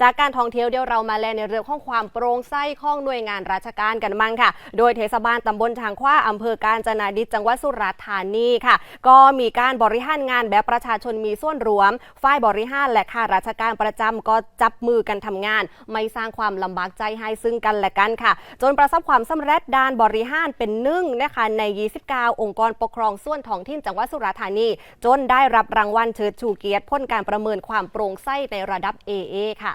จากการท่องเที่ยวเดี๋ยวเรามาแลในเรื่องของความโปร่งใสของหน่วยงานราชการกันมั่งค่ะ โดยเทศบาลตำบลทางขว้าอำเภอการจนาดิษจังหวัดสุราษฎร์ธานีค่ะ ก็มีการบริหารงานแบบประชาชนมีส่วนรวม ฝ่ายบริหารและข้าราชการประจำก็จับมือกันทำงาน ไม่สร้างความลำบากใจให้ซึ่งกันและกันค่ะ จนประสบความสำเร็จด้านบริหารเป็นหนึ่งนะคะใน 29 องค์กรปกครองส่วนท้องถิ่นจังหวัดสุราษฎร์ธานี จนได้รับรางวัลเชิดชูเกียรติพ้นการประเมินความโปร่งใสในระดับ AA ค่ะ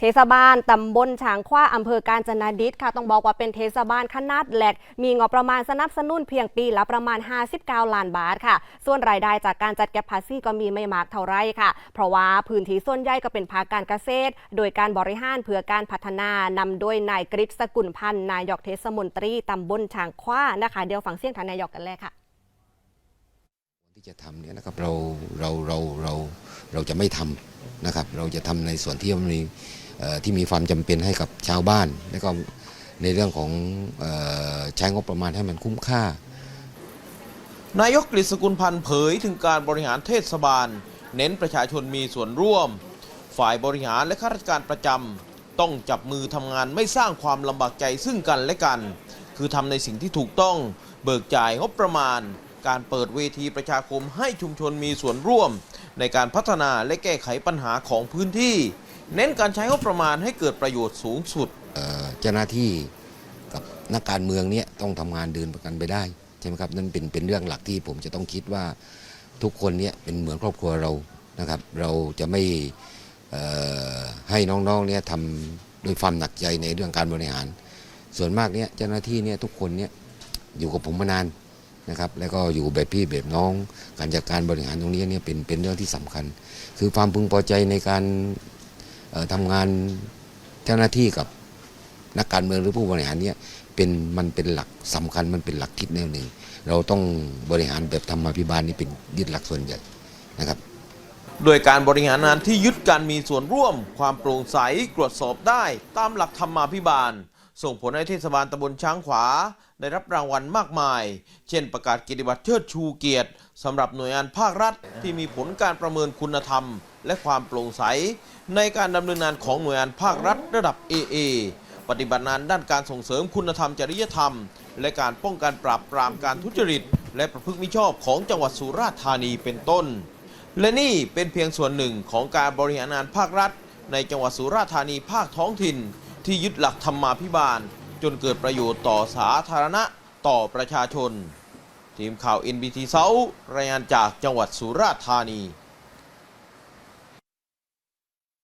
เทศบาลตำบลฉางขว้าอำเภอการจนาดิษฐ์ค่ะ ต้องบอกว่าเป็นเทศบาลขนาดเล็ก มีงบประมาณสนับสนุนเพียงปีละประมาณ 59 ล้านบาทค่ะ ส่วนรายได้จากการจัดเก็บภาษีก็มีไม่มากเท่าไรค่ะ เพราะว่าพื้นที่ส่วนใหญ่ก็เป็นภาคการเกษตร โดยการบริหารเพื่อการพัฒนานำโดยนายกฤษสกุลพันธ์นายกเทศมนตรีตำบลฉางขว้านะคะ เดี๋ยวฟังเสียงทานนายกกันเลยค่ะ ที่จะทำเนี่ยนะครับเราเราเราเราเราจะไม่ทำนะครับ เราจะทำในส่วนที่มันมีที่มีความจำเป็นให้กับชาวบ้าน แล้วก็ในเรื่องของออใช้งบประมาณให้มันคุ้มค่า นายกกฤษสกุลพันธ์เผยถึงการบริหารเทศบาล เน้นประชาชนมีส่วนร่วม ฝ่ายบริหารและข้าราชการประจำต้องจับมือทำงานไม่สร้างความลำบากใจซึ่งกันและกัน คือทำในสิ่งที่ถูกต้องเบิกจ่ายงบประมาณ การเปิดเวทีประชาคมให้ชุมชนมีส่วนร่วม ในการพัฒนาและแก้ไขปัญหาของพื้นที่ เน้นการใช้งบประมาณให้เกิดประโยชน์สูงสุดเจ้าหน้าที่กับนักการเมืองเนี่ยต้องทำงานเดินประกันไปได้ใช่ไหมครับนั่นเป็นเป็นเรื่องหลักที่ผมจะต้องคิดว่าทุกคนเนี่ยเป็นเหมือนครอบครัวเรานะครับ เราจะไม่ให้น้องๆเนี่ยทำด้วยความหนักใจในเรื่องการบริหาร ส่วนมากเนี่ยเจ้าหน้าที่เนี่ยทุกคนเนี่ยอยู่กับผมมานาน นะครับแล้วก็อยู่แบบพี่แบบน้อง การจัดการบริหารตรงนี้เนี่ยเป็นเป็นเรื่องที่สำคัญ คือความพึงพอใจในการเอ่อทำงานเจ้าหน้าที่กับนักการเมืองหรือผู้บริหารเนี่ยเป็นมันเป็นหลักสำคัญมันเป็นหลักคิดแนวหนึ่ง เราต้องบริหารแบบธรรมาภิบาลนี่เป็นยึดหลักส่วนใหญ่นะครับโดยการบริหารงานที่ยึดการมีส่วนร่วม ความโปร่งใสตรวจสอบได้ตามหลักธรรมาภิบาล ส่งผลให้เทศบาลตำบลช้างขวา ได้รับรางวัลมากมาย เช่นประกาศเกียรติบัตรเชิดชูเกียรติสำหรับหน่วยงานภาครัฐ ที่มีผลการประเมินคุณธรรม และความโปร่งใส ในการดำเนินงานของหน่วยงานภาครัฐระดับ AA ปฏิบัติงานด้านการส่งเสริมคุณธรรมจริยธรรม และการป้องกันปราบปรามการทุจริต และประพฤติมิชอบของจังหวัดสุราษฎร์ธานีเป็นต้น และนี่เป็นเพียงส่วนหนึ่งของการบริหารงานภาครัฐ ในจังหวัดสุราษฎร์ธานีภาคท้องถิ่น ที่ยึดหลักธรรมาภิบาล จนเกิดประโยชน์ต่อสาธารณะต่อประชาชน ทีมข่าว NBT เซารายงานจากจังหวัดสุราษฎร์ธานี